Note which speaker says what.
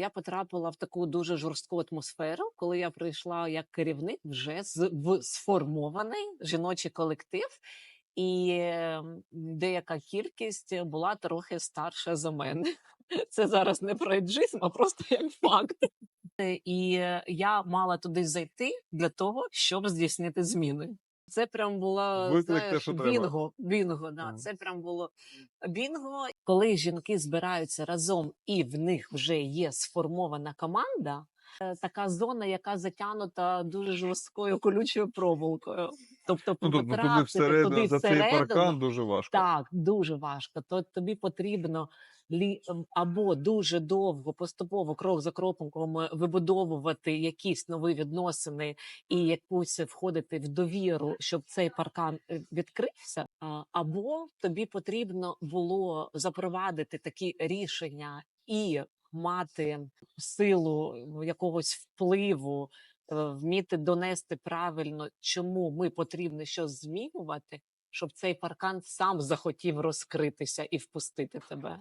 Speaker 1: Я потрапила в таку дуже жорстку атмосферу, коли я прийшла як керівник вже з в сформований жіночий колектив, і деяка кількість була трохи старша за мене. Це зараз не про еджизм, а просто як факт. І е, я мала туди зайти для того, щоб здійснити зміни. Це прям була
Speaker 2: Виклик те,
Speaker 1: знаєш,
Speaker 2: що треба.
Speaker 1: бінго. Бінго, да.
Speaker 2: Mm.
Speaker 1: Це прям було бінго. Коли жінки збираються разом і в них вже є сформована команда, така зона, яка затягнута дуже жорсткою колючою проволокою. Тобто,
Speaker 2: Ну, тут, ну, туди
Speaker 1: потрапити
Speaker 2: всередину,
Speaker 1: туди
Speaker 2: за цей паркан дуже важко.
Speaker 1: так, дуже важко. То тобі потрібно або дуже довго, поступово, крок за кроком е, вибудовувати якісь нові відносини і якусь входити в довіру, щоб цей паркан е, відкрився. Або тобі потрібно було запровадити такі рішення і мати силу якогось впливу, е, вміти донести правильно, чому ми потрібно щось змінювати, щоб цей паркан сам захотів розкритися і впустити тебе.